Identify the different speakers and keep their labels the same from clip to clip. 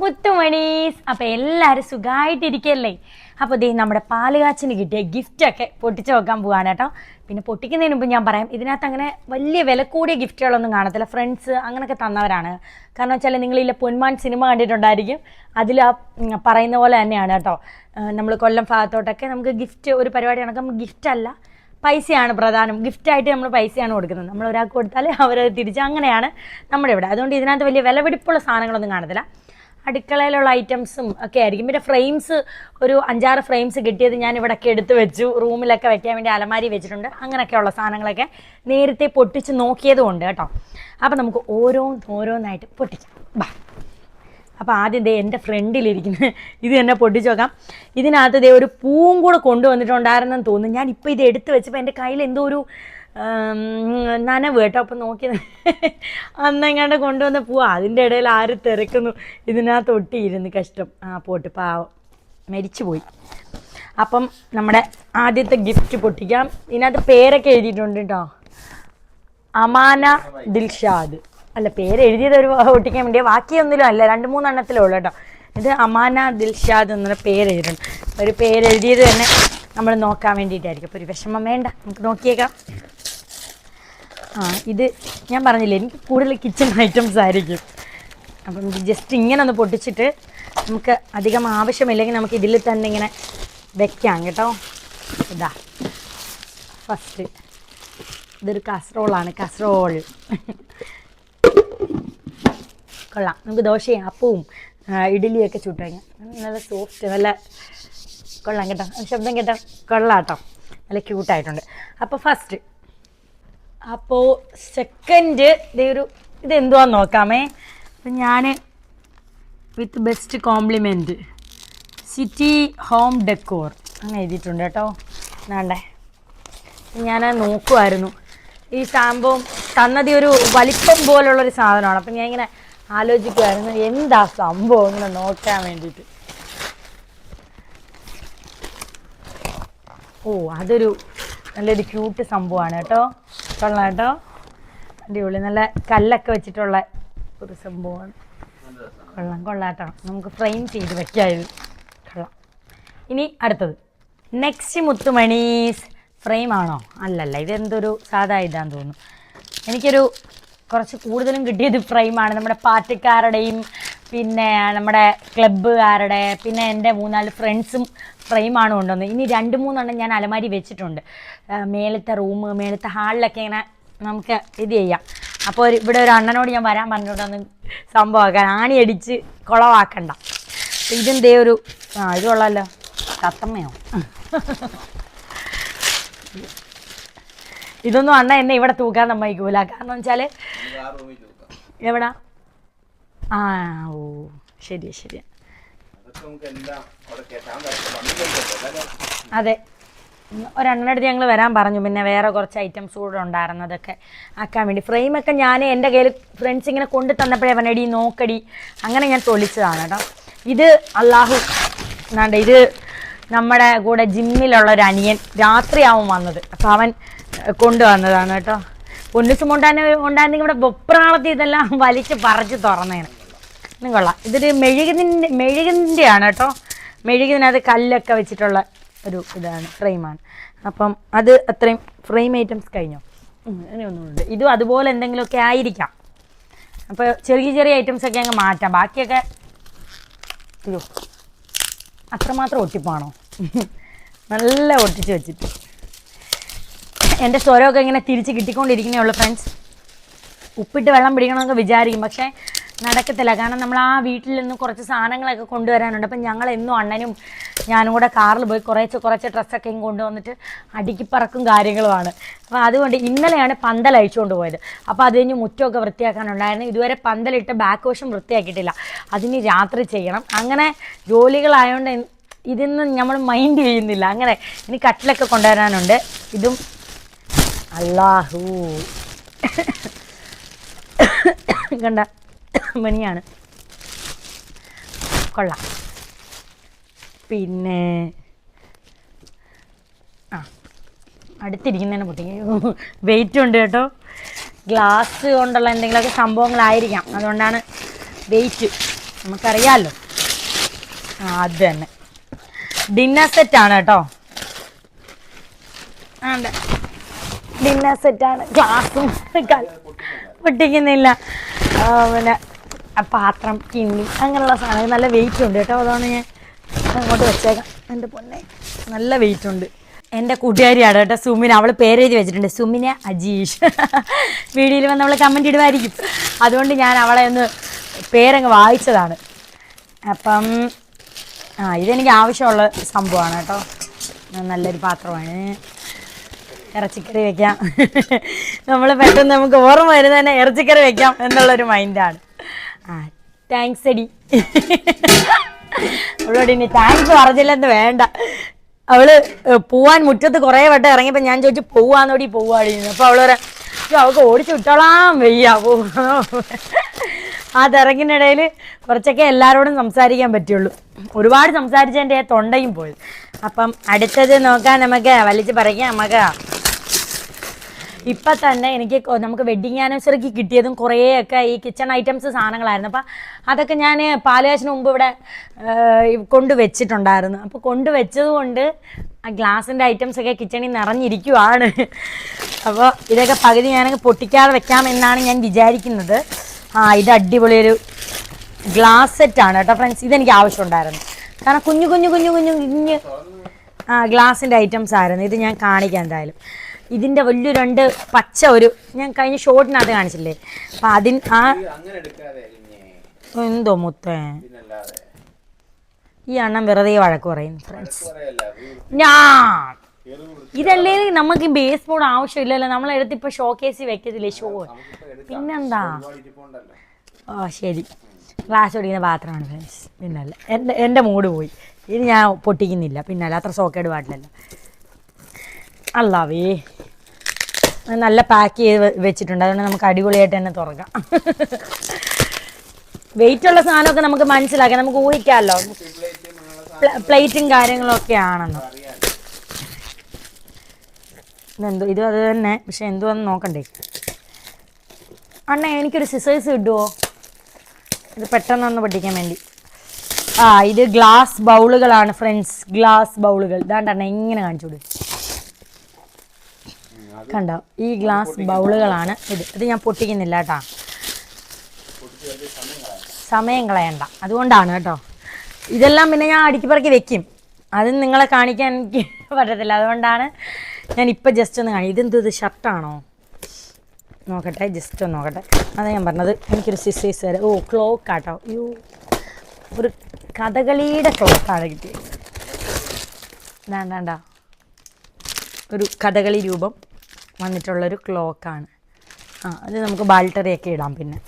Speaker 1: മുത്തുമണീസ് അപ്പൊ എല്ലാരും സുഖമായിട്ടിരിക്കല്ലേ അപ്പോൾ ദേ നമ്മുടെ പാലുകാച്ചിന് കിട്ടിയ ഗിഫ്റ്റൊക്കെ പൊട്ടിച്ച് നോക്കാൻ പോവാണ് കേട്ടോ. പിന്നെ പൊട്ടിക്കുന്നതിന് മുമ്പ് ഞാൻ പറയാം ഇതിനകത്ത് അങ്ങനെ വലിയ വില കൂടിയ ഗിഫ്റ്റുകളൊന്നും കാണത്തില്ല. ഫ്രണ്ട്സ് അങ്ങനെയൊക്കെ തന്നവരാണ്. കാരണം വെച്ചാൽ നിങ്ങളില്ല പൊന്മാൻ സിനിമ കണ്ടിട്ടുണ്ടായിരിക്കും. അതിൽ ആ പറയുന്ന പോലെ തന്നെയാണ് കേട്ടോ. നമ്മൾ കൊല്ലം ഭാഗത്തോട്ടൊക്കെ നമുക്ക് ഗിഫ്റ്റ് ഒരു പരിപാടി നടക്കുമ്പോൾ ഗിഫ്റ്റ് അല്ല. പൈസയാണ് പ്രധാനം. ഗിഫ്റ്റായിട്ട് നമ്മൾ പൈസയാണ് കൊടുക്കുന്നത്. നമ്മൾ ഒരാൾക്ക് കൊടുത്താൽ അവരത് തിരിച്ച് അങ്ങനെയാണ് നമ്മുടെ ഇവിടെ. അതുകൊണ്ട് ഇതിനകത്ത് വലിയ വിലപിടിപ്പുള്ള സാധനങ്ങളൊന്നും കാണത്തില്ല. അടുക്കളയിലുള്ള ഐറ്റംസും ഒക്കെ ആയിരിക്കും. പിന്നെ ഫ്രെയിംസ് ഒരു അഞ്ചാറ് ഫ്രെയിംസ് കിട്ടിയത് ഞാൻ ഇവിടെയൊക്കെ എടുത്തു വെച്ചു. റൂമിലൊക്കെ വെക്കാൻ വേണ്ടി അലമാരി വെച്ചിട്ടുണ്ട്. അങ്ങനെയൊക്കെയുള്ള സാധനങ്ങളൊക്കെ നേരത്തെ പൊട്ടിച്ച് നോക്കിയതും ഉണ്ട് കേട്ടോ. അപ്പം നമുക്ക് ഓരോന്ന് ഓരോന്നായിട്ട് പൊട്ടിക്കാം. ബാ. അപ്പോൾ ആദ്യം ദേ എന്റെ ഫ്രണ്ടിലിരിക്കുന്നത് ഇത് തന്നെ പൊട്ടിച്ച് നോക്കാം. ഇതിനകത്ത് ദേ ഒരു പൂവും കൂടെ കൊണ്ടുവന്നിട്ടുണ്ടായിരുന്നെന്ന് തോന്നുന്നു. ഞാൻ ഇപ്പോൾ ഇത് എടുത്ത് വെച്ചപ്പോൾ എന്റെ കയ്യിൽ എന്തോ ഒരു നനവ് കേട്ടോ അപ്പം നോക്കി അന്നെങ്ങാണ്ട് കൊണ്ടുവന്ന് പോവാ. അതിന്റെ ഇടയിൽ ആര് തിരക്കുന്നു ഇതിനകത്ത് ഒട്ടിയിരുന്ന് കഷ്ടം ആ പോട്ട്. പാവം. മരിച്ചു പോയി. അപ്പം നമ്മുടെ ആദ്യത്തെ ഗിഫ്റ്റ് പൊട്ടിക്കാം. ഇതിനകത്ത് പേരൊക്കെ എഴുതിയിട്ടുണ്ട് കേട്ടോ. അമാന ദിൽഷാദ്. അല്ല പേര് എഴുതിയത് ഒരു പൊട്ടിക്കാൻ വേണ്ടി ബാക്കിയൊന്നിലും അല്ല രണ്ട് മൂന്നെണ്ണത്തിലേ ഉള്ളൂ കേട്ടോ. ഇത് അമാന ദിൽഷാദ് എന്നുള്ള പേര് എഴുതിയിട്ടുണ്ട് ഒരു പേര് എഴുതിയത് തന്നെ നമ്മൾ നോക്കാൻ വേണ്ടിയിട്ടായിരിക്കും. അപ്പോൾ ഒരു വിഷമം വേണ്ട. നമുക്ക് നോക്കിയേക്കാം. ആ ഇത് ഞാൻ പറഞ്ഞില്ലേ എനിക്ക് കൂടുതൽ കിച്ചൺ ഐറ്റംസ് ആയിരിക്കും. അപ്പം ജസ്റ്റ് ഇങ്ങനെ ഒന്ന് പൊട്ടിച്ചിട്ട് നമുക്ക് അധികം ആവശ്യമില്ലെങ്കിൽ നമുക്ക് ഇതിൽ തന്നെ ഇങ്ങനെ വെക്കാം കേട്ടോ. ഇതാ. ഫസ്റ്റ് ഇതൊരു കസറോളാണ് കസറോൾ കൊള്ളാം. നമുക്ക് ദോശയും അപ്പവും ഇഡ്ഡലിയൊക്കെ ചുട്ട് കഴിഞ്ഞാൽ നല്ല സോഫ്റ്റ് നല്ല കൊള്ളാം കേട്ടോ. ശബ്ദം കേട്ടോ കൊള്ളാട്ടോ. നല്ല ക്യൂട്ടായിട്ടുണ്ട് അപ്പോൾ ഫസ്റ്റ് അപ്പോൾ സെക്കൻഡ് ഇതൊരു ഇതെന്തുവാന്ന് നോക്കാമേ? അപ്പം ഞാൻ with best compliment city home decor അങ്ങനെ എഴുതിയിട്ടുണ്ട് കേട്ടോ. വേണ്ടേ ഞാൻ നോക്കുമായിരുന്നു ഈ സംഭവം തന്നത് ഒരു വലിപ്പം പോലുള്ളൊരു സാധനമാണ്. അപ്പം ഞാൻ ഇങ്ങനെ ആലോചിക്കുമായിരുന്നു എന്താ സംഭവം? ഇങ്ങനെ നോക്കാൻ വേണ്ടിയിട്ട്. ഓ അതൊരു നല്ലൊരു ക്യൂട്ട് സംഭവമാണ് കേട്ടോ. കൊള്ളാം കേട്ടോ. അടിപൊളി നല്ല കല്ലൊക്കെ വെച്ചിട്ടുള്ള ഒരു സംഭവമാണ്. കൊള്ളാം കൊള്ളാം കേട്ടോ. നമുക്ക് ഫ്രെയിം ചെയ്ത് വെക്കാം കൊള്ളാം. ഇനി അടുത്തത്. നെക്സ്റ്റ് മുത്തുമണീസ്. ഫ്രെയിം ആണോ? അല്ലല്ല ഇതെന്തൊരു സാധാ ഇതാന്ന് തോന്നുന്നു. എനിക്കൊരു കുറച്ച് കൂടുതലും കിട്ടിയത് ഫ്രെയിമാണ് നമ്മുടെ പാർട്ടിക്കാരുടെയും പിന്നെ നമ്മുടെ ക്ലബ്ബുകാരുടെ പിന്നെ എന്റെ മൂന്നാൽ ഫ്രണ്ട്സും ഫ്രെയിമാണ് കൊണ്ടുവന്നത്. ഇനി രണ്ട് മൂന്നെണ്ണം ഞാൻ അലമാരി വെച്ചിട്ടുണ്ട്. മേലത്തെ റൂം മേലത്തെ ഹാളിലൊക്കെ ഇങ്ങനെ നമുക്ക് ഇത് ചെയ്യാം. അപ്പോൾ ഒരു ഇവിടെ ഒരു അണ്ണനോട് ഞാൻ വരാൻ പറഞ്ഞിട്ടൊന്ന് സംഭവമാക്കാൻ ആണി അടിച്ച് കുളവാക്കണ്ട. ഇതെന്തേ ഒരു ആ ഇത് കൊള്ളാമല്ലോ തത്തമ്മയോ? ഇതൊന്നും അണ്ണ എന്നെ ഇവിടെ തൂക്കാൻ സമ്മതിക്കൂല. കാരണം വെച്ചാൽ എവിടാ? ആ ഓ ശരിയാ ശരിയാ. അതെ ഒരെണ്ണടുത്ത് ഞങ്ങൾ വരാൻ പറഞ്ഞു. പിന്നെ വേറെ കുറച്ച് ഐറ്റംസ് കൂടെ ഉണ്ടായിരുന്നു അതൊക്കെ ആക്കാൻ വേണ്ടി. ഫ്രെയിമൊക്കെ ഞാൻ എന്റെ കയ്യിൽ ഫ്രണ്ട്സ് ഇങ്ങനെ കൊണ്ടു തന്നപ്പോഴേ വനടി നോക്കടി. അങ്ങനെ ഞാൻ തൊളിച്ചതാണ് കേട്ടോ. ഇത് അള്ളാഹു എന്നാണ്ട് ഇത് നമ്മുടെ കൂടെ ജിമ്മിലുള്ള ഒരു അനിയൻ രാത്രിയാവും വന്നത്. അപ്പോൾ അവൻ കൊണ്ടുവന്നതാണ് കേട്ടോ. പൊന്നുസും കൊണ്ടാൻ കൊണ്ടായിരുന്നെങ്കിൽ ഇവിടെ വെപ്രാളത്തിൽ ഇതെല്ലാം വലിച്ച് പറിച്ച് തുറന്നേനെ ഇതും കൊള്ളാം. ഇതൊരു മെഴുകുതിന്റെ ആണ് കേട്ടോ. മെഴുകുതിനകത്ത് കല്ലൊക്കെ വെച്ചിട്ടുള്ള ഒരു ഇതാണ് ഫ്രെയിമാണ്. അപ്പം അത് അത്രയും ഫ്രെയിം ഐറ്റംസ് കഴിഞ്ഞോ? അങ്ങനെ ഒന്നുമുണ്ട്. ഇതും അതുപോലെ എന്തെങ്കിലുമൊക്കെ ആയിരിക്കാം. അപ്പോൾ ചെറിയ ചെറിയ ഐറ്റംസ് ഒക്കെ അങ്ങ് മാറ്റാം. ബാക്കിയൊക്കെ അയ്യോ അത്രമാത്രം ഒട്ടിപ്പാണോ? നല്ല ഒട്ടിച്ച് വെച്ചിട്ട്. എന്റെ സ്വരമൊക്കെ ഇങ്ങനെ തിരിച്ച് കിട്ടിക്കൊണ്ടിരിക്കുന്നേ ഉള്ളൂ ഫ്രണ്ട്സ് ഉപ്പിട്ട് വെള്ളം പിടിക്കണമെന്നൊക്കെ വിചാരിക്കും. പക്ഷേ നടക്കത്തില്ല. കാരണം നമ്മൾ ആ വീട്ടിൽ നിന്ന് കുറച്ച് സാധനങ്ങളൊക്കെ കൊണ്ടുവരാനുണ്ട്. അപ്പം ഞങ്ങൾ എന്നും അണ്ണനും ഞാനും കൂടെ കാറിൽ പോയി കുറേ കുറച്ച് ഡ്രസ്സൊക്കെ കൊണ്ടുവന്നിട്ട് അടുക്കിപ്പറക്കും കാര്യങ്ങളുമാണ്. അപ്പോൾ അതുകൊണ്ട് ഇന്നലെയാണ് പന്തൽ അഴിച്ചുകൊണ്ട് പോയത്. അപ്പോൾ അത് കഴിഞ്ഞ് മുറ്റമൊക്കെ വൃത്തിയാക്കാനുണ്ടായിരുന്നു. ഇതുവരെ പന്തലിട്ട് ബാക്ക് വശം വൃത്തിയാക്കിയിട്ടില്ല. അതിന് രാത്രി ചെയ്യണം. അങ്ങനെ ജോലികളായതുകൊണ്ട് ഇതിന്ന് നമ്മൾ മൈൻഡ് ചെയ്യുന്നില്ല. അങ്ങനെ ഇനി കട്ടിലൊക്കെ കൊണ്ടുവരാനുണ്ട്. ഇതും അള്ളാഹു കണ്ട മണിയാണ് കൊള്ളാം. പിന്നെ ആ അടുത്തിരിക്കുന്നതിനെ പൊട്ടി വെയിറ്റ് ഉണ്ട് കേട്ടോ. ഗ്ലാസ് കൊണ്ടുള്ള എന്തെങ്കിലുമൊക്കെ സംഭവങ്ങളായിരിക്കാം. അതുകൊണ്ടാണ് വെയിറ്റ് നമുക്കറിയാമല്ലോ ആ അത് തന്നെ. ഡിന്നർ സെറ്റാണ് കേട്ടോ. ആണ്ട് ഡിന്നർ സെറ്റാണ് ഗ്ലാസും പൊട്ടിക്കുന്നില്ല. പിന്നെ പാത്രം കിണ്ണി അങ്ങനെയുള്ള സാധനങ്ങൾ. നല്ല വെയിറ്റ് ഉണ്ട് കേട്ടോ. അതാണ് ഞാൻ അങ്ങോട്ട് വെച്ചേക്കാം. എന്റെ പൊന്നെ നല്ല വെയിറ്റ് ഉണ്ട്. എന്റെ കൂട്ടുകാരിയാണ് കേട്ടോ സുമിന. അവൾ പേരെഴുതി വെച്ചിട്ടുണ്ട്. സുമിന അജീഷ്. വീഡിയോയിൽ വന്ന് അവൾ കമന്റ് ഇടുമായിരിക്കും. അതുകൊണ്ട് ഞാൻ അവളെ ഒന്ന് പേരങ്ങ് വായിച്ചതാണ്. അപ്പം ആ ഇതെനിക്ക് ആവശ്യമുള്ള സംഭവമാണ് കേട്ടോ. നല്ലൊരു പാത്രമാണ്. ഇറച്ചിക്കറി വെക്കാം. നമ്മൾ പെട്ടെന്ന് നമുക്ക് ഓർമ്മ വരുന്ന തന്നെ ഇറച്ചിക്കറി വെക്കാം എന്നുള്ളൊരു മൈൻഡാണ്. ആ താങ്ക്സ് എടി. അവളോട് ഇനി താങ്ക്സ് പറഞ്ഞില്ലെന്ന് വേണ്ട. അവൾ പോവാൻ മുറ്റത്ത് കുറേ വട്ടം ഇറങ്ങിയപ്പോൾ ഞാൻ ചോദിച്ചു പോവാന്നോടി പോവാടി അപ്പോൾ അവൾ പറയാം "അയ്യോ, അവൾക്ക് ഓടിച്ചു വിട്ടോളാം വയ്യ പോവാ ആ തിരക്കിനിടയിൽ കുറച്ചൊക്കെ എല്ലാവരോടും സംസാരിക്കാൻ പറ്റുള്ളൂ. ഒരുപാട് സംസാരിച്ചതിന്റെ തൊണ്ടയും പോയി. അപ്പം അടുത്തത് നോക്കാൻ നമുക്ക് വലിച്ച് പറിക്കാം. നമുക്ക് ഇപ്പം തന്നെ എനിക്ക് നമുക്ക് വെഡിങ് ആനിവേഴ്സറിക്ക് കിട്ടിയതും കുറേയൊക്കെ ഈ കിച്ചൺ ഐറ്റംസ് സാധനങ്ങളായിരുന്നു. അപ്പം അതൊക്കെ ഞാൻ പാലുകാശിന് മുമ്പ് ഇവിടെ കൊണ്ടുവച്ചിട്ടുണ്ടായിരുന്നു കൊണ്ട് വെച്ചിട്ടുണ്ടായിരുന്നു. അപ്പോൾ കൊണ്ട് വെച്ചത് കൊണ്ട് ആ ഗ്ലാസിന്റെ ഐറ്റംസ് ഒക്കെ കിച്ചണിൽ നിറഞ്ഞിരിക്കുവാണ്. അപ്പോൾ ഇതൊക്കെ പകുതി ഞാനങ്ങ് പൊട്ടിക്കാതെ വെക്കാമെന്നാണ് ഞാൻ വിചാരിക്കുന്നത്. ആ ഇത് അടിപൊളിയൊരു ഗ്ലാസ് സെറ്റാണ് കേട്ടോ ഫ്രണ്ട്സ് ഇതെനിക്ക് ആവശ്യമുണ്ടായിരുന്നു. കാരണം കുഞ്ഞു കുഞ്ഞു കുഞ്ഞു കുഞ്ഞു കുഞ്ഞു ആ ഗ്ലാസിന്റെ ഐറ്റംസ് ആയിരുന്നു. ഇത് ഞാൻ കാണിക്കാം എന്തായാലും. ഇതിന്റെ വലിയ രണ്ട് പച്ച ഒരു ഞാൻ കഴിഞ്ഞ ഷോട്ടിനകത്ത് കാണിച്ചില്ലേ? അപ്പൊ അതിന് ആ എന്തോ മുത്തേ? ഈ അണ്ണൻ വെറുതെ വഴക്ക് പറയും ഫ്രണ്ട്സ് ഞാ ഇതല്ലേ നമുക്ക് ബേസ് ബോർഡ് ആവശ്യമില്ലല്ലോ. നമ്മളെടുത്ത് ഇപ്പൊ ഷോ കേസിൽ വെക്കത്തില്ലേ ഷോ പിന്നെന്താ? ഓ ശരി. ക്ലാസ് പഠിക്കുന്ന പാത്രമാണ് ഫ്രണ്ട്സ് പിന്നല്ല. എന്റെ എന്റെ മൂഡ് പോയി. ഇത് ഞാൻ പൊട്ടിക്കുന്നില്ല. പിന്നല്ല അത്ര സോക്കേട് പാടില്ലല്ലോ അല്ലാവേ നല്ല പാക്ക് ചെയ്ത് വെച്ചിട്ടുണ്ട്. അതുകൊണ്ട് നമുക്ക് അടിപൊളിയായിട്ട് തന്നെ തുറക്കാം. വെയിറ്റ് ഉള്ള സാധനമൊക്കെ നമുക്ക് മനസ്സിലാക്കാം. നമുക്ക് ഊഹിക്കാമല്ലോ. പ്ലേറ്റും കാര്യങ്ങളും ഒക്കെ ആണെന്ന്. ഇതെന്തോ ഇതും അത് തന്നെ. പക്ഷെ എന്തുവാന്ന് നോക്കണ്ടേ. അണ്ണ എനിക്കൊരു സിസേഴ്സ് ഇടുവോ ഇത് പെട്ടെന്നൊന്ന് പഠിക്കാൻ വേണ്ടി. ആ ഇത് ഗ്ലാസ് ബൗളുകളാണ് ഫ്രണ്ട്സ് ഗ്ലാസ് ബൗളുകൾ ഇതാണ്ടണ്ണ എങ്ങനെ കാണിച്ചു കൊടു കണ്ടോ? ഈ ഗ്ലാസ് ബൗളുകളാണ് ഇത്. ഇത് ഞാൻ പൊട്ടിക്കുന്നില്ല കേട്ടോ. സമയം കളയണ്ട. അതുകൊണ്ടാണ് കേട്ടോ. ഇതെല്ലാം പിന്നെ ഞാൻ അടുക്കിപ്പറക്കി വെക്കും. അത് നിങ്ങളെ കാണിക്കാൻ എനിക്ക് പറ്റത്തില്ല. അതുകൊണ്ടാണ് ഞാൻ ഇപ്പം ജസ്റ്റ് ഒന്ന് കാണി ഇതെന്തോ ഇത് ഷർട്ടാണോ നോക്കട്ടെ ജസ്റ്റ് ഒന്ന് നോക്കട്ടെ. അതാ ഞാൻ പറഞ്ഞത്. എനിക്കൊരു സിസൈസ് വരെ ഓ ക്ലോക്ക് ആട്ടോ. യു ഒരു കഥകളിയുടെ ക്ലോക്കാണ് കിട്ടിയത്. വേണ്ട ഒരു കഥകളി രൂപം. വന്നിട്ടുള്ളൊരു ക്ലോക്കാണ്. ആ അത് നമുക്ക് ബാൽട്ടറിയൊക്കെ ഇടാം പിന്നെ.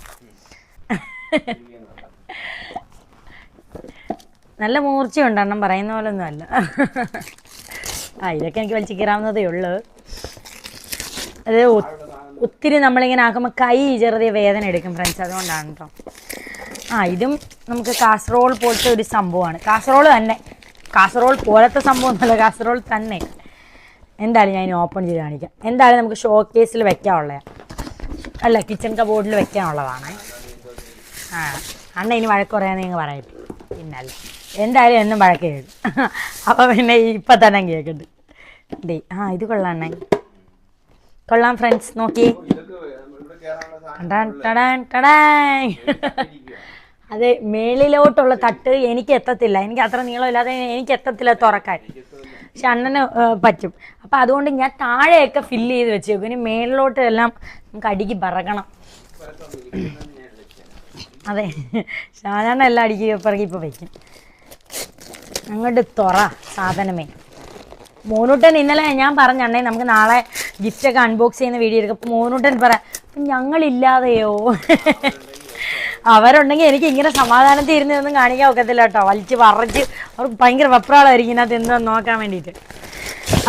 Speaker 1: നല്ല മൂർച്ചയുണ്ട് എണ്ണം പറയുന്ന പോലെ ഒന്നും അല്ല. ആ ഇതൊക്കെ എനിക്ക് വലിച്ചു ഉള്ളൂ. അത് ഒത്തിരി നമ്മളിങ്ങനെ ആക്കുമ്പോൾ കൈ ചെറിയ വേദന എടുക്കും ഫ്രണ്ട്സ് അതുകൊണ്ടാണ് കേട്ടോ ആ ഇതും നമുക്ക് കാസറോൾ പോലത്തെ ഒരു സംഭവമാണ്. കാസറോൾ തന്നെ. കാസറോൾ പോലത്തെ സംഭവം ഒന്നുമല്ല കാസറോൾ തന്നെ. എന്തായാലും ഞാൻ ഓപ്പൺ ചെയ്ത് കാണിക്കാം. എന്തായാലും നമുക്ക് ഷോ കേസിൽ വെക്കാനുള്ള അല്ല കിച്ചൺ കബോർഡിൽ വെക്കാനുള്ളതാണ്. ആ അണ്ണ ഇനി വഴക്ക് കുറയാന്ന് നിങ്ങൾ പറയും പിന്നല്ലേ. എന്തായാലും എന്നും വഴക്ക് കേൾക്കും അപ്പോൾ പിന്നെ ഇപ്പം തന്നെ കേൾക്കുന്നുണ്ട് ഡേ ആ ഇത് കൊള്ളാം അണ്ണ. കൊള്ളാം ഫ്രണ്ട്സ് നോക്കി. അതെ മേളിലോട്ടുള്ള തട്ട് എനിക്ക് എത്തത്തില്ല. എനിക്ക് അത്ര നീളമില്ലാതെ എനിക്ക് എത്തത്തില്ല തുറക്കാൻ. പക്ഷെ അണ്ണന് പറ്റും. അപ്പം അതുകൊണ്ട് ഞാൻ താഴെയൊക്കെ ഫില്ല് ചെയ്ത് വെച്ചേക്കും. ഇനി മേളിലോട്ട് എല്ലാം നമുക്ക് അടിക്ക് പറക്കണം അതെ. സാധാരണ എല്ലാം അടിക്ക് പിറകി ഇപ്പോൾ വയ്ക്കും അങ്ങോട്ട് തുറ സാധനമേ. മോനൂട്ടൻ ഇന്നലെ ഞാൻ പറഞ്ഞണ്ണേ നമുക്ക് നാളെ ഗിഫ്റ്റൊക്കെ അൺബോക്സ് ചെയ്യുന്ന വീഡിയോ എടുക്കും. അപ്പോൾ മോനൂട്ടൻ പറ "അപ്പം ഞങ്ങളില്ലാതെയോ? അവരുണ്ടെങ്കിൽ എനിക്ക് ഇങ്ങനെ സമാധാനം ഇരുന്ന് ഒന്നും കാണിക്കാൻ ഒക്കത്തില്ല കേട്ടോ. വലിച്ച് വറച്ച് അവർക്ക് ഭയങ്കര വെപ്രാളായിരിക്കും ഇതിനകത്ത് എന്താ നോക്കാൻ വേണ്ടിയിട്ട്.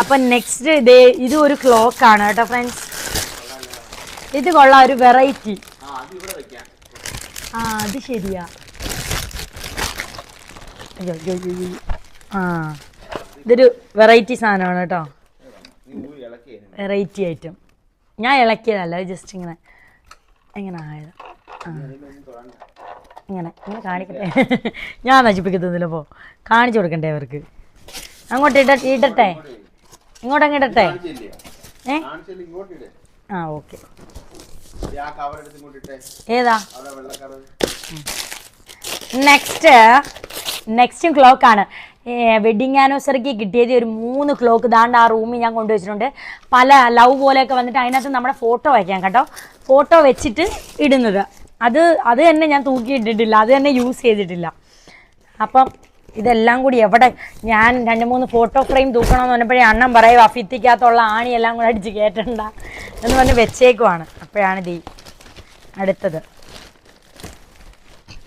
Speaker 1: അപ്പം നെക്സ്റ്റ് ഇതേ ഇത് ഒരു ക്ലോക്ക് ആണ് കേട്ടോ ഫ്രണ്ട്സ് ഇത് കൊള്ളാം ഒരു വെറൈറ്റി
Speaker 2: ആ അത്
Speaker 1: അത് ശരിയാ. അയ്യോ അയ്യോ അയ്യോ, അയ്യോ. ആ ഇതൊരു വെറൈറ്റി സാധനമാണ് കേട്ടോ. വെറൈറ്റി ഐറ്റം ഞാൻ ഇളക്കിയതല്ല ജസ്റ്റ് ഇങ്ങനെ എങ്ങനെ ആയത്. ഇങ്ങനെ ഇങ്ങനെ കാണിക്കട്ടെ. ഞാൻ നശിപ്പിക്കുന്നതില്ല പോ. കാണിച്ചു കൊടുക്കണ്ടേ അവർക്ക്. അങ്ങോട്ട് ഇട ഇടട്ടെ. ഇടട്ടെ. ഏ?
Speaker 2: ഇങ്ങോട്ട് ഇടേ
Speaker 1: ആ ഓക്കെ.
Speaker 2: ആ എടുത്ത്
Speaker 1: ഏതാ? നെക്സ്റ്റ് നെക്സ്റ്റും ക്ലോക്ക് ആണ്. വെഡിങ് ആനിവേഴ്സറിക്ക് കിട്ടിയത് ഒരു മൂന്ന് ക്ലോക്ക് ദാണ്ട് ആ റൂമിൽ ഞാൻ കൊണ്ടുവച്ചിട്ടുണ്ട്. പല ലവ് പോലെയൊക്കെ വന്നിട്ട് അതിനകത്ത് നമ്മുടെ ഫോട്ടോ വയ്ക്കാം കേട്ടോ. ഫോട്ടോ വെച്ചിട്ട് ഇടുന്നത്. അത് അത് തന്നെ ഞാൻ തൂക്കി ഇട്ടിട്ടില്ല അത് തന്നെ യൂസ് ചെയ്തിട്ടില്ല. അപ്പം ഇതെല്ലാം കൂടി എവിടെ? ഞാൻ രണ്ട് മൂന്ന് ഫോട്ടോ ഫ്രെയിം തൂക്കണമെന്ന് പറഞ്ഞപ്പോഴേ അണ്ണൻ പറയും ആ ഭിത്തിക്കകത്തുള്ള ആണി എല്ലാം കൂടെ അടിച്ച് കയറ്റണ്ട എന്ന് പറഞ്ഞ് വെച്ചേക്കുവാണ്. അപ്പോഴാണ് ദീ അടുത്തത്.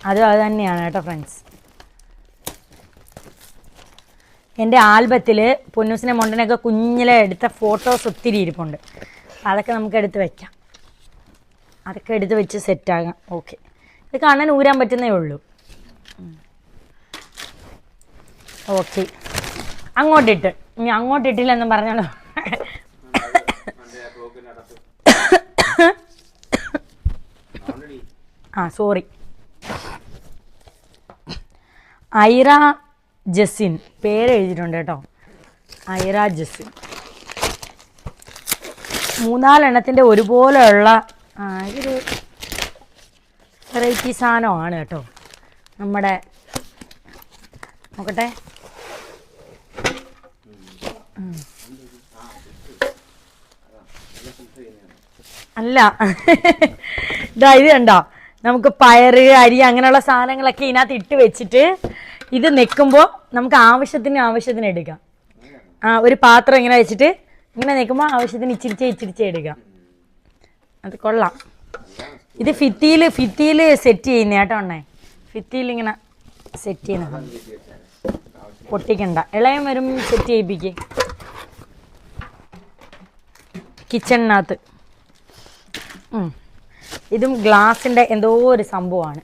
Speaker 1: അതും അത് തന്നെയാണ് കേട്ടോ ഫ്രണ്ട്സ് എന്റെ ആൽബത്തിൽ പൊന്നൂസിനെ മൊണ്ടനൊക്കെ കുഞ്ഞിലെ എടുത്ത ഫോട്ടോസ് ഒത്തിരി ഇരിപ്പുണ്ട്. അതൊക്കെ നമുക്ക് എടുത്ത് വെക്കാം. അതൊക്കെ എടുത്ത് വെച്ച് സെറ്റാകാം ഓക്കെ ഇത് കാണാൻ ഊരാൻ പറ്റുന്നേ ഉള്ളൂ. ഓക്കെ അങ്ങോട്ടിട്ട്. ഇനി അങ്ങോട്ടിട്ടില്ലെന്നും പറഞ്ഞോളൂ ആ സോറി ഐറ ജസിൻ പേര് എഴുതിയിട്ടുണ്ട് കേട്ടോ. ഐറ ജസിൻ മൂന്നാലെണ്ണത്തിന്റെ ഒരുപോലെയുള്ള ആ, ഇതൊരു വെറൈറ്റി സാധനമാണ് കേട്ടോ. നമ്മുടെ നോക്കട്ടെ. അല്ല. ഇതാ ഇത് കണ്ടോ? നമുക്ക് പയറ് അരി അങ്ങനെയുള്ള സാധനങ്ങളൊക്കെ ഇതിനകത്ത് ഇട്ട് വെച്ചിട്ട് ഇത് നിൽക്കുമ്പോൾ നമുക്ക് ആവശ്യത്തിന് ആവശ്യത്തിന് എടുക്കാം. ആ ഒരു പാത്രം ഇങ്ങനെ വെച്ചിട്ട് ഇങ്ങനെ നിൽക്കുമ്പോൾ ആവശ്യത്തിന് ഇച്ചിരിച്ചേ ഇച്ചിരിച്ചേ എടുക്കാം. അത് കൊള്ളാം. ഇത് ഫിത്തിയിൽ ഫിത്തിയിൽ സെറ്റ് ചെയ്യുന്ന കേട്ടോ അണ്ണേ. ഫിത്തിയിൽ ഇങ്ങനെ സെറ്റ് ചെയ്യുന്ന പൊട്ടിക്കണ്ട. ഇളയം വരും സെറ്റ് ചെയ്യിപ്പിക്കേ. കിച്ചണിനകത്ത്. ഇതും ഗ്ലാസിന്റെ എന്തോ ഒരു സംഭവമാണ്.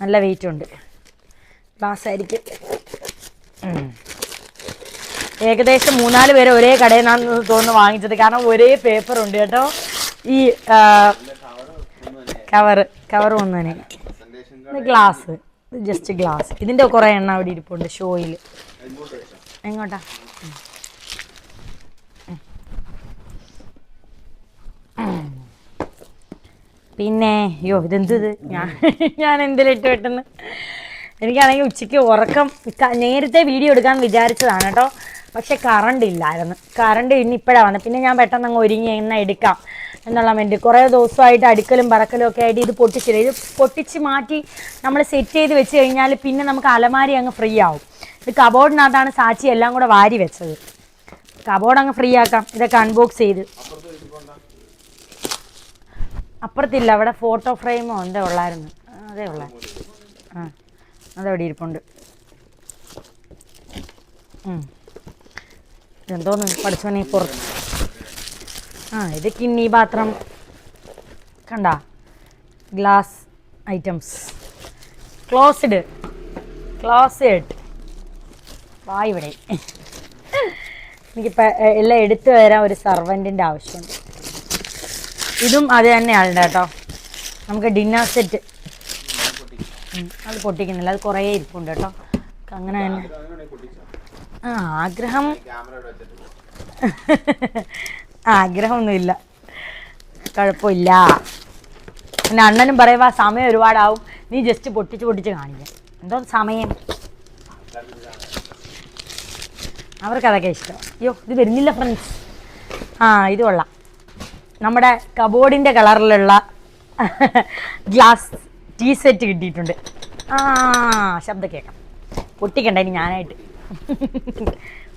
Speaker 1: നല്ല വെയിറ്റ് ഉണ്ട്. ഗ്ലാസ് ആയിരിക്കും. ഏകദേശം മൂന്നാൽ പേര് ഒരേ കടയിൽ നിന്നാണ് തോന്നുന്നു വാങ്ങിച്ചത്. കാരണം ഒരേ പേപ്പർ ഉണ്ട് കേട്ടോ. ഈ കവർ കവർ ഒന്ന് തന്നെ ഗ്ലാസ്. Just glass. ഇതിന്റെ കുറേ എണ്ണ അവിടെ ഇരിപ്പുണ്ട് ഷോയിൽ. എങ്ങോട്ടാ. പിന്നെ അയ്യോ ഇതെന്ത് ഇത്? ഞാൻ ഞാൻ എന്തിലിട്ട് പെട്ടെന്ന് എനിക്കാണെങ്കിൽ ഉച്ചയ്ക്ക് ഉറക്കം നേരത്തെ വീഡിയോ എടുക്കാൻ വിചാരിച്ചതാണ് കേട്ടോ. പക്ഷെ കറണ്ട് ഇല്ലായിരുന്നു. കറണ്ട് ഇന്ന് ഇപ്പോഴാണ് വന്നത് പിന്നെ ഞാൻ പെട്ടെന്ന് അങ്ങ് ഒരുങ്ങി എന്നാൽ എടുക്കാം. എന്നുള്ള വേണ്ടി കുറേ ദിവസമായിട്ട് അടുക്കലും പറക്കലും ഒക്കെ ആയിട്ട് ഇത് പൊട്ടിച്ചില്ല? ഇത് പൊട്ടിച്ച് മാറ്റി നമ്മൾ സെറ്റ് ചെയ്ത് വെച്ച് കഴിഞ്ഞാൽ പിന്നെ നമുക്ക് അലമാരി അങ്ങ് ഫ്രീ ആവും. ഇത് കബോർഡിനകത്താണ് സാച്ചി എല്ലാം കൂടെ വാരി വെച്ചത്. കബോർഡ് അങ്ങ് ഫ്രീ ആക്കാം. ഇതൊക്കെ അൺബോക്സ് ചെയ്ത്. അപ്പുറത്തില്ല അവിടെ ഫോട്ടോ ഫ്രെയിമോ എന്തോ ഉള്ളായിരുന്നു. അതേ ഉള്ള. ആ അതവിടെ ഇരിപ്പുണ്ട്. എന്തോന്ന് പഠിച്ചവനെ പുറത്ത്? ആ ഇത് കിണ്ണി പാത്രം. കണ്ട? Glass items. ക്ലോസ്ഡ്. ക്ലോസ്ഡ്. വാ ഇവിടെ. എനിക്കിപ്പോൾ എല്ലാം എടുത്തു വരാൻ ഒരു സർവന്റിന്റെ ആവശ്യമുണ്ട് ഇതും അത് തന്നെയാണ് കേട്ടോ. നമുക്ക് ഡിന്നർ സെറ്റ്. അത് പൊട്ടിക്കുന്നില്ല. അത് കുറേ ഇരിപ്പുണ്ട് കേട്ടോ. അങ്ങനെ തന്നെ. ആ ആഗ്രഹം. ആഗ്രഹമൊന്നുമില്ല. കുഴപ്പമില്ല. പിന്നെ അണ്ണനും പറയുമ്പോൾ ആ സമയം ഒരുപാടാവും. നീ ജസ്റ്റ് പൊട്ടിച്ച് പൊട്ടിച്ച് കാണിക്കാം. എന്തോ സമയം. അവർക്കതൊക്കെ ഇഷ്ടം. അയ്യോ ഇത് വരുന്നില്ല ഫ്രണ്ട്സ് ആ ഇത് കൊള്ളാം. നമ്മുടെ കബോർഡിന്റെ കളറിലുള്ള ഗ്ലാസ് ടീ സെറ്റ് കിട്ടിയിട്ടുണ്ട്. ആ ശബ്ദം കേൾക്കാം. പൊട്ടിക്കണ്ട ഇനി ഞാനായിട്ട്.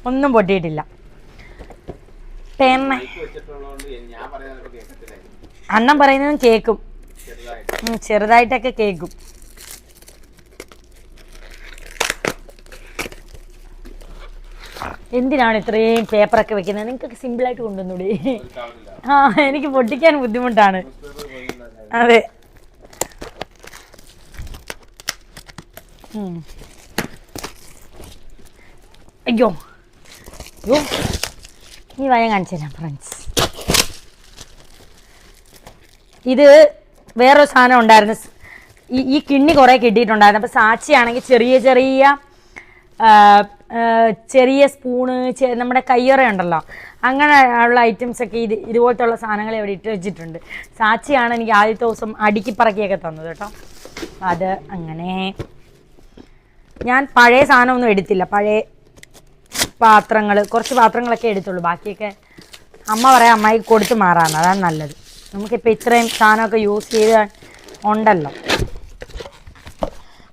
Speaker 1: ഒന്നും പൊട്ടിയിട്ടില്ല.
Speaker 2: കേൾക്കത്തില്ലായിരുന്നു
Speaker 1: അണ്ണൻ പറയുന്നതും കേക്കും. ചെറുതായിട്ടൊക്കെ കേക്കും. എന്തിനാണ് ഇത്രയും പേപ്പറൊക്കെ വെക്കുന്നത്? നിങ്ങൾക്ക് സിമ്പിളായിട്ട് കൊണ്ടുവന്നൂടെ? ആ എനിക്ക് പൊട്ടിക്കാൻ ബുദ്ധിമുട്ടാണ്. അതെ. അയ്യോ. അയ്യോ. നീ വയം കാണിച്ചു തരാം ഫ്രണ്ട്സ് ഇത് വേറൊരു സാധനം ഉണ്ടായിരുന്നു. ഈ ഈ കിണ്ണി കുറേ കിട്ടിയിട്ടുണ്ടായിരുന്നു. അപ്പോൾ സാക്ഷിയാണെങ്കിൽ ചെറിയ ചെറിയ ചെറിയ സ്പൂണ് നമ്മുടെ കയ്യറ ഉണ്ടല്ലോ. അങ്ങനെ ഉള്ള ഐറ്റംസ് ഒക്കെ ഇത് ഇതുപോലത്തെ ഉള്ള സാധനങ്ങൾ ഇവിടെ ഇട്ട് വെച്ചിട്ടുണ്ട്. സാക്ഷിയാണ് എനിക്ക് ആദ്യത്തെ ദിവസം അടുക്കി പറക്കിയൊക്കെ തന്നത് കേട്ടോ. അത് അങ്ങനെ. ഞാൻ പഴയ സാധനമൊന്നും എടുത്തില്ല. പഴയ പാത്രങ്ങൾ കുറച്ച് പാത്രങ്ങളൊക്കെ എടുത്തുള്ളൂ. ബാക്കിയൊക്കെ അമ്മ പറയാം അമ്മായി കൊടുത്ത് മാറാന്ന്. അതാണ് നല്ലത്. നമുക്കിപ്പോൾ ഇത്രയും സാധനമൊക്കെ യൂസ് ചെയ്ത് ഉണ്ടല്ലോ.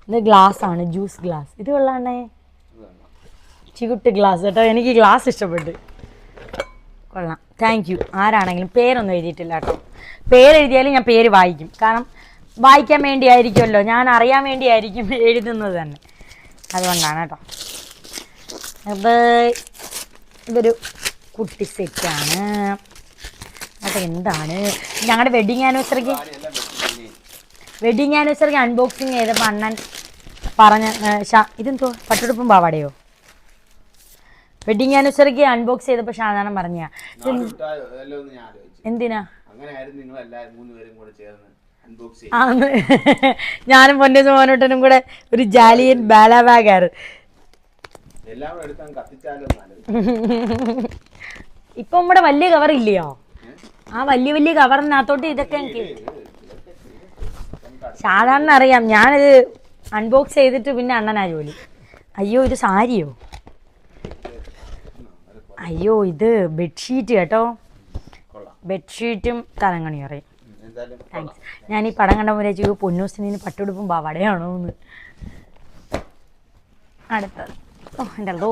Speaker 1: ഇത് ഗ്ലാസ് ആണ് ജ്യൂസ് ഗ്ലാസ് ഇത് കൊള്ളാണേ ചികുട്ട് ഗ്ലാസ് കേട്ടോ. എനിക്ക് ഗ്ലാസ് ഇഷ്ടപ്പെട്ടു. കൊള്ളാം. താങ്ക് യു ആരാണെങ്കിലും പേരൊന്നും എഴുതിയിട്ടില്ല കേട്ടോ. പേരെഴുതിയാലും ഞാൻ പേര് വായിക്കും. കാരണം വായിക്കാൻ വേണ്ടിയായിരിക്കുമല്ലോ. ഞാൻ അറിയാൻ വേണ്ടിയായിരിക്കും എഴുതുന്നത് തന്നെ. അതുകൊണ്ടാണ് കേട്ടോ. ഇതൊരു കുട്ടി സെറ്റാണ് അത് എന്താണ്? ഞങ്ങളുടെ വെഡിങ് ആനിവേഴ്സറിക്ക് വെഡിങ് ആനിവേഴ്സറിക്ക് അൺബോക്സിങ് ചെയ്തപ്പോൾ അണ്ണൻ പറഞ്ഞ ഇതെന്തോ പട്ടുടുപ്പും പാവാടയോ? വെഡിങ് ആനിവേഴ്സറിക്ക് അൺബോക്സ് ചെയ്തപ്പോൾ ഷാദാനം പറഞ്ഞ എന്തിനാ? ആന്ന്. ഞാനും പൊന്നേസ് മോനോട്ടനും കൂടെ ഒരു ജാലിയൻ ബാലാബാഗ് ബാഗാറ്
Speaker 2: എല്ലാം കൂടെ എടുത്താൽ കത്തിച്ചാലും നല്ലത്
Speaker 1: ഇപ്പൊ നമ്മുടെ വലിയ കവർ ഇല്ലയോ? ആ വലിയ വലിയ കവറിനകത്തോട്ട് ഇതൊക്കെ എനിക്ക് സാധാരണ അറിയാം ഞാനിത് അൺബോക്സ് ചെയ്തിട്ട് പിന്നെ അണ്ണനാ ജോലി. അയ്യോ ഇത് സാരിയോ? അയ്യോ ഇത് ബെഡ്ഷീറ്റ് കേട്ടോ. ബെഡ്ഷീറ്റും തലങ്ങണി
Speaker 2: എന്തായാലും
Speaker 1: താങ്ക്സ് ഞാൻ ഈ പടം കണ്ടപ്പോൾ വിചാരിച്ചു പൊന്നൂസിന് പട്ടുടുപ്പും പാവാടയാണോ എന്ന് അടുത്തത്. ഓ എന്റെ അതോ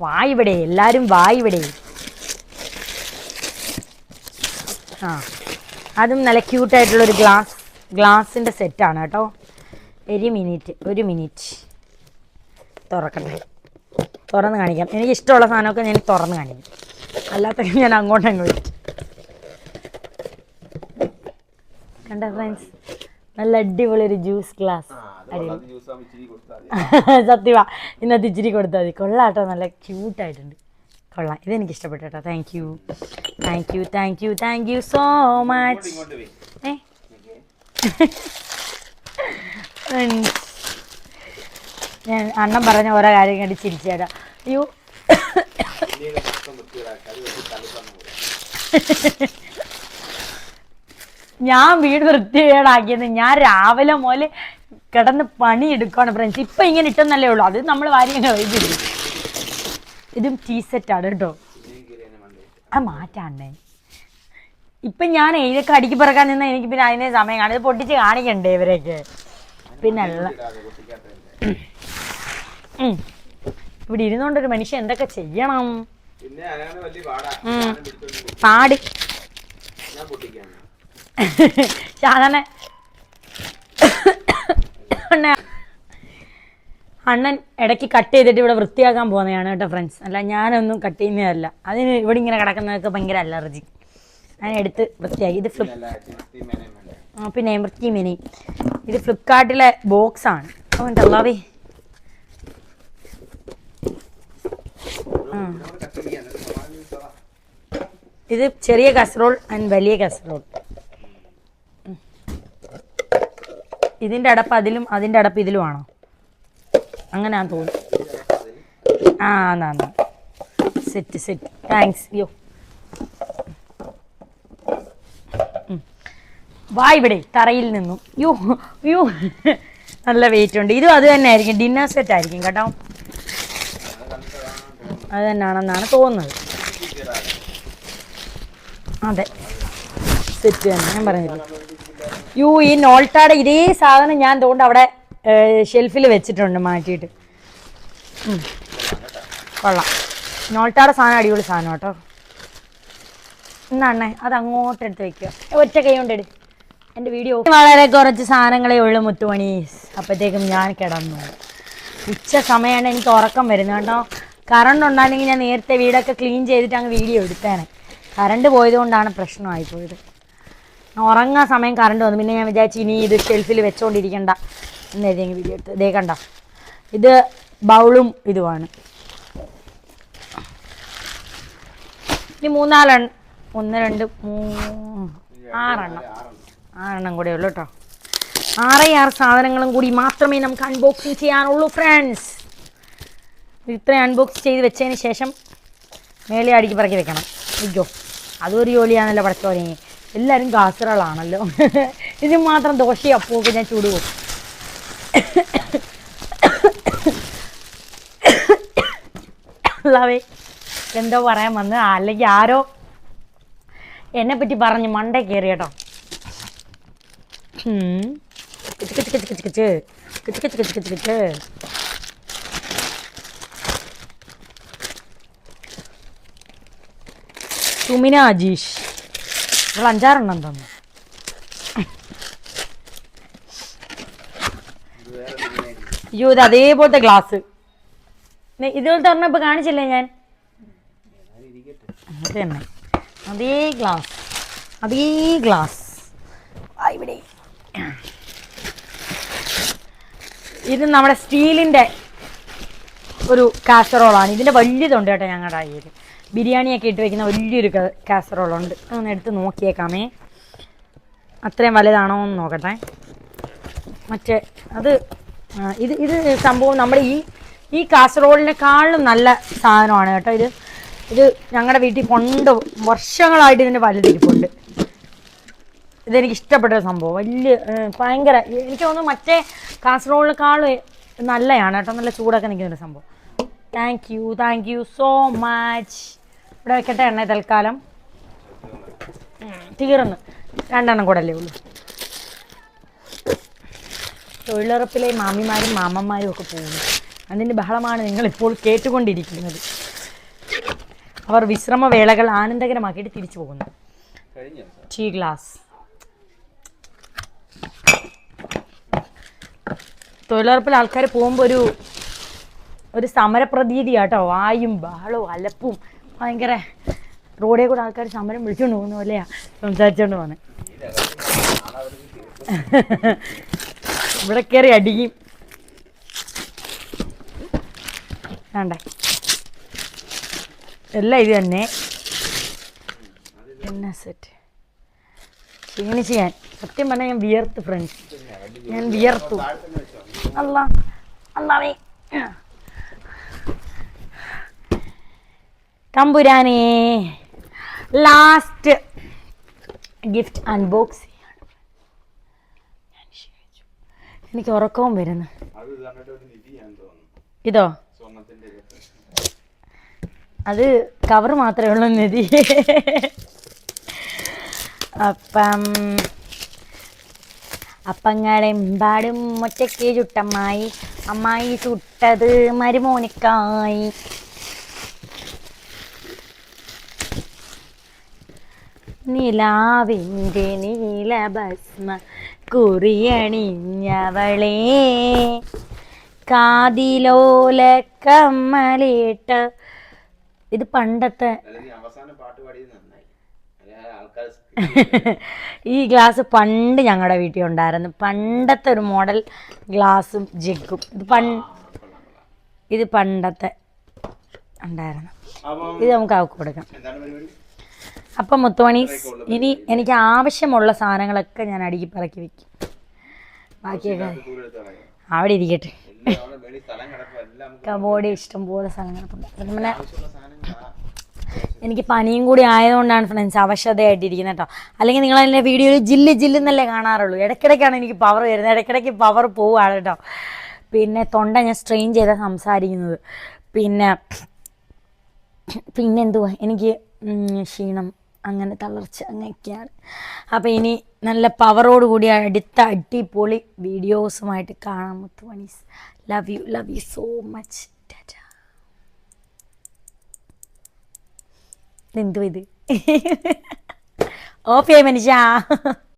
Speaker 1: വായിവിടെ എല്ലാവരും വായിവിടെ ആ അതും നല്ല ക്യൂട്ടായിട്ടുള്ളൊരു ഗ്ലാസ് ഗ്ലാസിന്റെ സെറ്റാണ് കേട്ടോ. ഒരു മിനിറ്റ് ഒരു മിനിറ്റ് തുറക്കട്ടെ. തുറന്ന് കാണിക്കാം. എനിക്ക് ഇഷ്ടമുള്ള സാധനമൊക്കെ ഞാൻ തുറന്ന് കാണിക്കും. അല്ലാത്ത ഞാൻ അങ്ങോട്ടങ്ങോട്ട് കണ്ട ഫ്രണ്ട്സ് നല്ല അടിപൊളി ഒരു ജ്യൂസ് ഗ്ലാസ് സത്യവാ. ഇന്നത്തെ ഇച്ചിരി കൊടുത്താൽ മതി. കൊള്ളാട്ടോ. നല്ല ക്യൂട്ടായിട്ടുണ്ട് കൊള്ളാം. ഇതെനിക്ക് ഇഷ്ടപ്പെട്ടു കേട്ടോ. Thank you thank you thank you thank you so much ഏ? ഞാൻ അണ്ണൻ പറഞ്ഞ ഓരോ കാര്യം കണ്ട് ചിരിച്ചേട്ടാ അയ്യോ
Speaker 2: ഇനിയൊക്കെ മൊത്തം വൃത്തികേടാക്കി അത് വെച്ച് തള്ളിത്തന്നു പോയി
Speaker 1: ഞാൻ വീട് വൃത്തികേടാക്കിയത് ഞാൻ രാവിലെ മുതൽ കിടന്ന് പണിയെടുക്കുകയാണ് ഫ്രണ്ട്സ് ഇപ്പം ഇങ്ങനെ ഇട്ടെന്നല്ലേ ഉള്ളൂ. അത് നമ്മൾ വാരി കഴിഞ്ഞില്ല ഇതും ടീ സെറ്റാണ് കേട്ടോ ആ മാറ്റാണ്ടേ ഇപ്പം ഞാൻ ഇതൊക്കെ അടുക്കി പറക്കാൻ നിന്നാൽ എനിക്ക് പിന്നെ അതിനെ സമയം കാണും. ഇത് പൊട്ടിച്ച് കാണിക്കണ്ടേ ഇവരെയൊക്കെ പിന്നെ അല്ല.
Speaker 2: ഇരുന്നോണ്ട് ഒരു
Speaker 1: ഉം. ഇവിടെ ഇരുന്നുകൊണ്ടൊരു മനുഷ്യൻ എന്തൊക്കെ ചെയ്യണം.
Speaker 2: പാടി. ഞാൻ പൊട്ടിക്കാണ്.
Speaker 1: അണ്ണ- അണ്ണൻ ഇടയ്ക്ക് കട്ട് ചെയ്തിട്ട് ഇവിടെ വൃത്തിയാക്കാൻ പോകുന്നതാണ് കേട്ടോ ഫ്രണ്ട്സ് അല്ല ഞാനൊന്നും കട്ട് ചെയ്യുന്നതല്ല. അതിന് ഇവിടെ ഇങ്ങനെ കിടക്കുന്നതൊക്കെ ഭയങ്കര അലർജി ഞാൻ എടുത്ത് വൃത്തിയാക്കി. ഇത് ഫ്ലിപ്പ് ആ, പിന്നെ വൃത്തി മിനി. ഇത് ഫ്ലിപ്കാർട്ടിലെ ബോക്സ്
Speaker 2: സമാധാനം ഇട്ടതാ.
Speaker 1: ഇത് ചെറിയ കസറോൾ ആൻഡ് വലിയ കസറോൾ ഇതിന്റെ അടപ്പ് അതിലും അതിന്റെ അടപ്പ് ഇതിലും ആണോ അങ്ങനെ തോന്നുന്നു. ആ എന്നാ എന്നാ. സെറ്റ് സെറ്റ് താങ്ക്സ് യോ. വാ ഇവിടെ തറയിൽ നിന്നും. യോ യോ നല്ല വെയിറ്റ് ഉണ്ട്. ഇതും അത് തന്നെ ആയിരിക്കും ഡിന്നർ സെറ്റ് ആയിരിക്കും കേട്ടോ. അത് തന്നെയാണെന്നാണ് തോന്നുന്നത്. അതെ. സെറ്റ് തന്നെ. ഞാൻ പറഞ്ഞില്ല? യു ഈ നോൾട്ടാടെ ഇതേ സാധനം ഞാൻ തോണ്ട് അവിടെ ഷെൽഫിൽ വെച്ചിട്ടുണ്ട് മാറ്റിയിട്ട്. കൊള്ളാം. നോൾട്ടാടെ സാധനം അടിപൊളി സാധനം കേട്ടോ. എന്നാണേ അത് അങ്ങോട്ട് എടുത്ത് വെക്കുക ഒറ്റ കൈ കൊണ്ട് എന്റെ വീഡിയോ വളരെ കുറച്ച് സാധനങ്ങളേ ഉള്ളൂ മുത്തുമണീസ് അപ്പോഴത്തേക്കും ഞാൻ കിടന്നു. ഉച്ച സമയമാണ് എനിക്ക് ഉറക്കം വരുന്നത് കേട്ടോ കറണ്ട് ഉണ്ടായിരുന്നെങ്കിൽ ഞാൻ നേരത്തെ വീടൊക്കെ ക്ലീൻ ചെയ്തിട്ട് അങ്ങ് വീഡിയോ എടുത്തേനെ. കറണ്ട് പോയതുകൊണ്ടാണ് പ്രശ്നമായി പോയത് ഉറങ്ങാൻ സമയം കറണ്ട് വന്നു. പിന്നെ ഞാൻ വിചാരിച്ചു ഇനി ഇത് ഷെൽഫിൽ വെച്ചോണ്ടിരിക്കണ്ട. എന്ന് എഴുതി വീഡിയോ എടുത്ത്. ഇതേ കണ്ട? ഇത് ബൗളും ഇതുമാണ്. ഇനി മൂന്നാലെണ്ണം. ഒന്ന് രണ്ട് മൂന്ന് ആറെണ്ണം. ആറെണ്ണം കൂടെ ഉള്ളു കേട്ടോ ആറേ ആറ് സാധനങ്ങളും കൂടി മാത്രമേ നമുക്ക് അൺബോക്സിങ് ചെയ്യാനുള്ളൂ ഫ്രണ്ട്സ് ഇത്രയും അൺബോക്സ് ചെയ്ത് വെച്ചതിന് ശേഷം മേലെ അടുക്കി പറക്കി വെക്കണം. അയ്യോ അതൊരു ജോലിയാണല്ലോ പടച്ചോനെ. എല്ലാവരും കാസറുകളാണല്ലോ ഇത് മാത്രം ദോശയും അപ്പമൊക്കെ ഞാൻ ചൂട് പോകും അല്ലാവേ എന്തോ പറയാൻ വന്ന് അല്ലെങ്കിൽ ആരോ എന്നെ പറ്റി പറഞ്ഞ് മണ്ടേ കയറി കേട്ടോ. സുമിന അജീഷ്. ഇവിടെ അഞ്ചാറെണ്ണം തന്നു അയ്യോ ഇത് അതേപോലത്തെ ഗ്ലാസ് ഇതുപോലത്തെ ഒരെണ്ണം ഇപ്പൊ കാണിച്ചില്ലേ ഞാൻ? അത് തന്നെ. അതേ ഗ്ലാസ് അതേ ഗ്ലാസ് ഇവിടെ. ഇത് നമ്മുടെ സ്റ്റീലിന്റെ ഒരു കാസറോളാണ് ഇതിന്റെ വലിയതുണ്ട് കേട്ടോ ഞങ്ങളുടെ കയ്യിൽ ബിരിയാണിയൊക്കെ ഇട്ട് വെക്കുന്ന വലിയൊരു കാസറോളുണ്ട് അതൊന്ന് എടുത്ത് നോക്കിയേക്കാമേ. അത്രയും വലുതാണോ എന്ന് നോക്കട്ടെ. മറ്റേ അത് ഇത് ഇത് സംഭവം നമ്മുടെ ഈ ഈ കാസറോളിനെക്കാളും നല്ല സാധനമാണ് കേട്ടോ ഇത്. ഇത് ഞങ്ങളുടെ വീട്ടിൽ കൊണ്ട് വർഷങ്ങളായിട്ട് ഇതിന്റെ വലുതിരിപ്പുണ്ട്. ഇതെനിക്ക് ഇഷ്ടപ്പെട്ട സംഭവം. വലിയ ഭയങ്കര എനിക്ക് തോന്നുന്നു മറ്റേ കാസറോളിനെക്കാളും നല്ലതാണ് കേട്ടോ. നല്ല ചൂടൊക്കെ നിൽക്കുന്നൊരു സംഭവം. Thank you thank you so much ഇവിടെ വെക്കട്ടെ എണ്ണ തൽക്കാലം. തീർന്ന്. രണ്ടെണ്ണം കൂടെ അല്ലേ ഉള്ളൂ. തൊഴിലുറപ്പിലെ മാമിമാരും മാമന്മാരും ഒക്കെ പോകുന്നു. അതിന്റെ ബഹളമാണ് നിങ്ങളിപ്പോൾ കേട്ടുകൊണ്ടിരിക്കുന്നത്. അവർ വിശ്രമവേളകൾ ആനന്ദകരമാക്കിയിട്ട് തിരിച്ചു പോകുന്നു. Tea glass. തൊഴിലുറപ്പിൽ ആൾക്കാർ പോകുമ്പോൾ ഒരു ഒരു സമരപ്രതീതി കേട്ടോ വായും ബഹളവും അലപ്പും ഭയങ്കര റോഡിൽ കൂടെ ആൾക്കാർ സമരം വിളിച്ചുകൊണ്ട് പോകുന്ന പോലെയാ സംസാരിച്ചുകൊണ്ട് പോകുന്നത് ഇവിടെ കയറി അടിക്കും. എല്ലാം ഇത് തന്നെ. പിന്നെ സെറ്റ്? ക്ഷീണിച്ച് ഞാൻ. സത്യം പറഞ്ഞാൽ ഞാൻ വിയർത്ത് ഫ്രണ്ട്സ് ഞാൻ വിയർത്തു. അല്ല അല്ലാതെ തമ്പുരാനേ. ലാസ്റ്റ് ഗിഫ്റ്റ് അൺബോക്സ് ചെയ്യാണ്. എനിക്ക് ഉറക്കവും വരുന്നു. ഇതോ. അത് കവർ മാത്രമേ ഉള്ളൂ നിധി. അപ്പം അപ്പങ്ങളെമ്പാടും ഒറ്റയ്ക്ക് ചുട്ടമ്മായി അമ്മായി ചുട്ടത് മരുമോനിക്കായി. നിലാവിന്റെ നീലഭസ്മ കുറിയണിഞ്ഞവളേ. കാതിലോല കമ്മലിട്ട് ഇത് പണ്ടത്തെ ഈ ഗ്ലാസ് പണ്ട് ഞങ്ങളുടെ വീട്ടിൽ ഉണ്ടായിരുന്നു. പണ്ടത്തെ ഒരു മോഡൽ ഗ്ലാസും ജഗ്ഗും. ഇത് പണ്ട് ഇത് പണ്ടത്തെ ഉണ്ടായിരുന്നു. ഇത് നമുക്ക് ആക്കി കൊടുക്കാം. അപ്പം മുത്തുമണീസ് ഇനി എനിക്ക് ആവശ്യമുള്ള സാധനങ്ങളൊക്കെ ഞാൻ അടുക്കി പറക്കി വെക്കും. ബാക്കിയൊക്കെ. അവിടെ ഇരിക്കട്ടെ.
Speaker 2: കബോഡി ഇഷ്ടം പോലെ
Speaker 1: കബോർഡ് ഇഷ്ടംപോലെ പിന്നെ എനിക്ക് പനിയും കൂടി ആയതുകൊണ്ടാണ് ഫ്രണ്ട്സ് അവശതയായിട്ടിരിക്കുന്നത് കേട്ടോ. അല്ലെങ്കിൽ നിങ്ങൾ എന്റെ വീഡിയോയിൽ ജില്ല് ജില്ല് എന്നല്ലേ കാണാറുള്ളൂ. ഇടയ്ക്കിടയ്ക്കാണ് എനിക്ക് പവർ വരുന്നത്. ഇടയ്ക്കിടയ്ക്ക് പവർ പോവുകയാണ് കേട്ടോ. പിന്നെ തൊണ്ട ഞാൻ സ്ട്രെയിൻ ചെയ്താൽ സംസാരിക്കുന്നത്. പിന്നെ പിന്നെന്തുവാ എനിക്ക് ക്ഷീണം. അങ്ങനെ തളർച്ച അങ്ങനെയൊക്കെയാണ് അപ്പോൾ ഇനി നല്ല പവറോട് കൂടി അടുത്ത അടിപൊളി വീഡിയോസുമായിട്ട് കാണാം മുത്തുമണീസ്. Love you love you so much എന്തു ഇത്? ഓക്കെ മനുഷ്യ